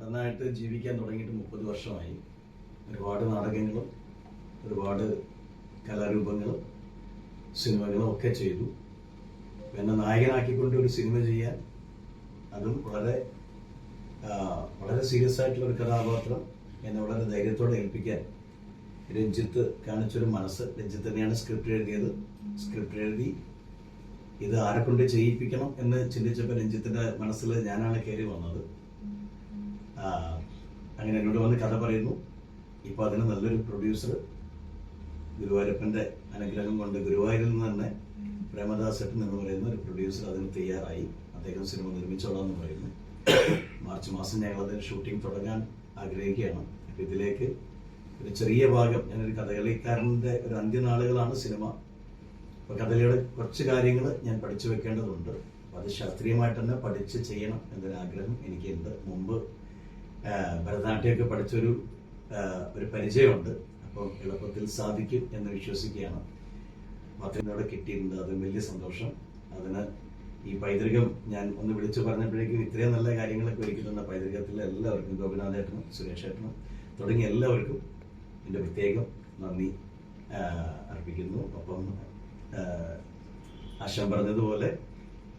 നടനായിട്ട് ജീവിക്കാൻ തുടങ്ങിയിട്ട് മുപ്പത് വർഷമായി. ഒരുപാട് നാടകങ്ങളും ഒരുപാട് കലാരൂപങ്ങളും സിനിമകളും ഒക്കെ ചെയ്തു. എന്നെ നായകനാക്കിക്കൊണ്ട് ഒരു സിനിമ ചെയ്യാൻ അതും വളരെ വളരെ സീരിയസ് ആയിട്ടുള്ള ഒരു കഥാപാത്രം എന്നെ വളരെ ധൈര്യത്തോടെ ഏൽപ്പിക്കാൻ രഞ്ജിത്ത് കാണിച്ചൊരു മനസ്സ്. രഞ്ജിത്ത് തന്നെയാണ് സ്ക്രിപ്റ്റ് എഴുതിയത്. സ്ക്രിപ്റ്റ് എഴുതി ഇത് ആരെ കൊണ്ട് ചെയ്യിപ്പിക്കണം എന്ന് ചിന്തിച്ചപ്പോൾ രഞ്ജിത്തിന്റെ മനസ്സിൽ ഞാനാണ് കയറി വന്നത്. അങ്ങനെ എന്നോട് വന്ന് കഥ പറയുന്നു. ഇപ്പൊ അതിന് നല്ലൊരു പ്രൊഡ്യൂസർ ഗുരുവായൂരപ്പന്റെ അനുഗ്രഹം കൊണ്ട് ഗുരുവായൂരിൽ നിന്ന് തന്നെ പ്രേമദാസട്ടൻ എന്ന് പറയുന്ന ഒരു പ്രൊഡ്യൂസർ അതിന് തയ്യാറായി. അദ്ദേഹം സിനിമ നിർമ്മിച്ചോളാം എന്ന് പറയുന്നു. മാർച്ച് മാസം ഞങ്ങൾ അതിന് ഷൂട്ടിംഗ് തുടങ്ങാൻ ആഗ്രഹിക്കുകയാണ്. അപ്പൊ ഇതിലേക്ക് ഒരു ചെറിയ ഭാഗം ഞാനൊരു കഥകളിക്കാരന്റെ ഒരു അന്ത്യനാളുകളാണ് സിനിമ. അപ്പൊ കഥകളിയുടെ കുറച്ച് കാര്യങ്ങൾ ഞാൻ പഠിച്ചു വെക്കേണ്ടതുണ്ട്. അത് ശാസ്ത്രീയമായിട്ട് തന്നെ പഠിച്ച് ചെയ്യണം എന്നൊരു ആഗ്രഹം എനിക്കുണ്ട്. മുമ്പ് ഭരതനാട്യമൊക്കെ പഠിച്ചൊരു ഒരു പരിചയമുണ്ട്. അപ്പോൾ എളുപ്പത്തിൽ സാധിക്കും എന്ന് വിശ്വസിക്കുകയാണ്. മാത്രമേ കിട്ടിയിട്ടുണ്ട് അത് വലിയ സന്തോഷം. അതിന് ഈ പൈതൃകം ഞാൻ ഒന്ന് വിളിച്ചു പറഞ്ഞപ്പോഴേക്കും ഇത്രയും നല്ല കാര്യങ്ങളൊക്കെ ഒരുക്കുന്നുണ്ട് പൈതൃകത്തിൽ എല്ലാവർക്കും ഗോപിനാഥേട്ടനും സുരേഷ് ഏട്ടനും തുടങ്ങിയ എല്ലാവർക്കും എന്റെ പ്രത്യേകം നന്ദി അർപ്പിക്കുന്നു. അപ്പം ആശാൻ പറഞ്ഞതുപോലെ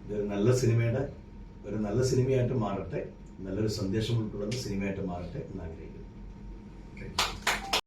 ഇതൊരു നല്ല സിനിമയുടെ ഒരു നല്ല സിനിമയായിട്ട് മാറട്ടെ. നല്ലൊരു സന്ദേശം ഉൾക്കൊള്ളുന്ന സിനിമയായിട്ട് മാറട്ടെ എന്ന് ആഗ്രഹിക്കുന്നു.